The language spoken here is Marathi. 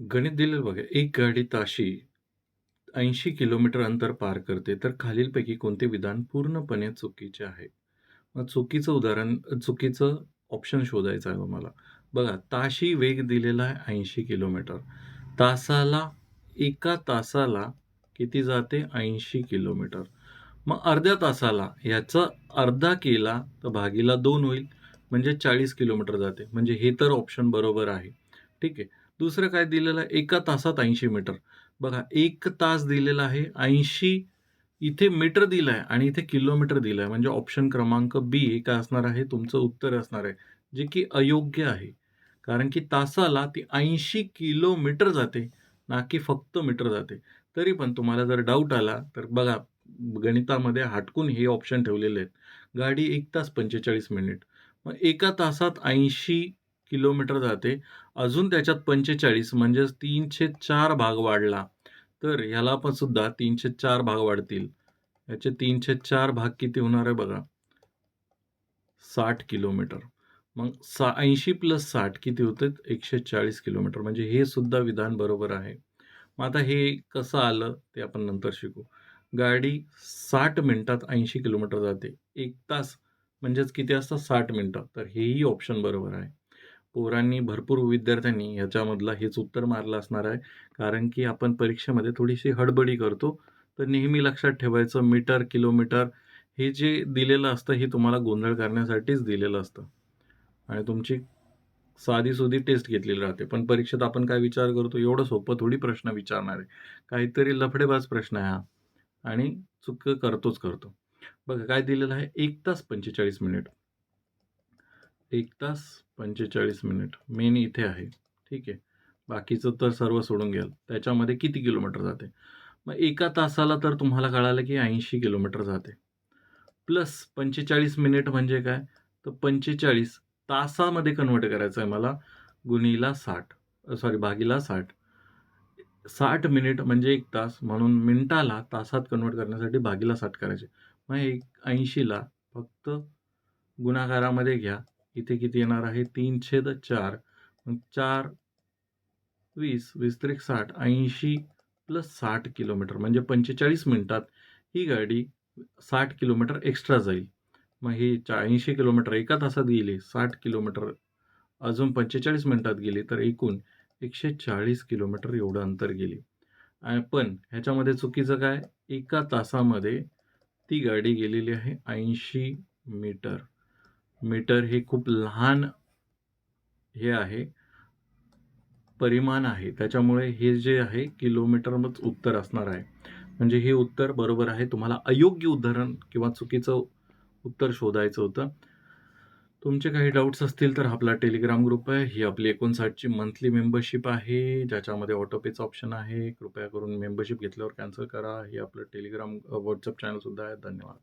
गणित दिलेलं बघा. एक गाडी ताशी 80 किलोमीटर अंतर पार करते, तर खालीलपैकी कोणते विधान पूर्णपणे चुकीचे आहे? मग चुकीचं उदाहरण चुकीचं ऑप्शन शोधायचं आहे मला. बघा, ताशी वेग दिलेला आहे 80 किलोमीटर. तासाला एका तासाला किती जाते? 80 किलोमीटर. मग अर्ध्या तासाला ह्याचा अर्धा केला तर भागीला दोन होईल. म्हणजे 40 किलोमीटर जाते. म्हणजे हे तर ऑप्शन बरोबर आहे. ठीक आहे. दुसरं काय दिलेलं आहे? एका तासात 80 मीटर. बघा एक तास दिलेला आहे. 80 इथे मीटर दिलं आहे आणि इथे किलोमीटर दिलं आहे. म्हणजे ऑप्शन क्रमांक बी काय असणार आहे? तुमचं उत्तर असणार आहे. जे की अयोग्य आहे. कारण की तासाला ती 80 किलोमीटर जाते, ना की फक्त मीटर जाते. तरी पण तुम्हाला जर डाऊट आला, तर बघा गणितामध्ये हटकून हे ऑप्शन ठेवलेले आहेत. गाडी एक तास 45 मिनिट. मग एका तासात 80 किलोमीटर जाते. अजून त्याच्यात 45 म्हणजेच 304 भाग वाढला. तर ह्याला पण सुद्धा 304 भाग वाढतील. याचे 304 भाग किती होणार आहे बघा. साठ किलोमीटर. मग सा 80 प्लस साठ किती होते एकशे चाळीस किलोमीटर. म्हणजे हे सुद्धा विधान बरोबर आहे. मग आता हे कसं आलं ते आपण नंतर शिकू. गाडी साठ मिनटात ऐंशी किलोमीटर जाते. एक तास म्हणजेच किती असतात? साठ मिनटं तर हेही ऑप्शन बरोबर आहे. पोरांनी भरपूर विद्यार्थ्यांनी ह्याच्यामधला हेच उत्तर मारलं असणार आहे. कारण की आपण परीक्षेमध्ये थोडीशी हडबडी करतो. तर नेहमी लक्षात ठेवायचं मीटर, किलोमीटर हे जे दिलेलं असतं हे तुम्हाला गोंधळ करण्यासाठीच दिलेलं असतं. आणि तुमची साधी-सुधी टेस्ट घेतलेली राहते. पण परीक्षेत आपण काय विचार करतो? एवढं सोपं थोडी प्रश्न विचारणार आहे. काहीतरी लफडेबाज प्रश्न आहे हा. आणि चुक करतोच करतो. बघा काय दिलेलं आहे? एक तास 45 मिनिट. एक तास 45 मिनिट. मेन इथे आहे. ठीक आहे. बाकीचं तर सर्व सोडून घ्याल. त्याच्यामध्ये किती किलोमीटर जाते? मग एका तासाला तर तुम्हाला कळालं की 80 किलोमीटर जाते. प्लस 45 मिनिट म्हणजे काय? तर 45 तासामध्ये कन्व्हर्ट करायचं आहे मला. गुणीला साठ सॉरी भागीला साठ साठ मिनिट म्हणजे एक तास. म्हणून मिनिटाला तासात कन्व्हर्ट करण्यासाठी भागीला साठ करायचे. मग 80ला फक्त गुणाकारामध्ये घ्या. इथे किती येणार आहे? 3/4 मग 4 20 20 त्रिक साठ ऐंशी प्लस साठ किलोमीटर म्हणजे पंचेचाळीस मिनटात ही गाडी साठ किलोमीटर एक्स्ट्रा जाईल. मग ही 80 किलोमीटर एका तासात गेली. साठ किलोमीटर अजून पंचेचाळीस मिनटात गेली. तर एकूण 140 किलोमीटर एवढं अंतर गेली. पण ह्याच्यामध्ये चुकीचं काय? एका तासामध्ये ती गाडी गेलेली आहे 80 मीटर. मीटर हे खूप लहान हे आहे. परिमाण आहे. त्याच्यामुळे हे जे आहे किलोमीटरमध्येच उत्तर असणार आहे. म्हणजे हे उत्तर बरोबर आहे. तुम्हाला अयोग्य उदाहरण किंवा चुकीचं उत्तर शोधायचं होतं. तुमचे काही डाउट्स असतील तर आपला टेलिग्राम ग्रुप आहे. ही आपली 59ची मंथली मेंबरशिप आहे. ज्याच्यामध्ये ऑटोपेचं ऑप्शन आहे. कृपया करून मेंबरशिप घेतल्यावर कॅन्सल करा. हे आपलं टेलिग्राम व्हॉट्सअप चॅनलसुद्धा आहे. धन्यवाद.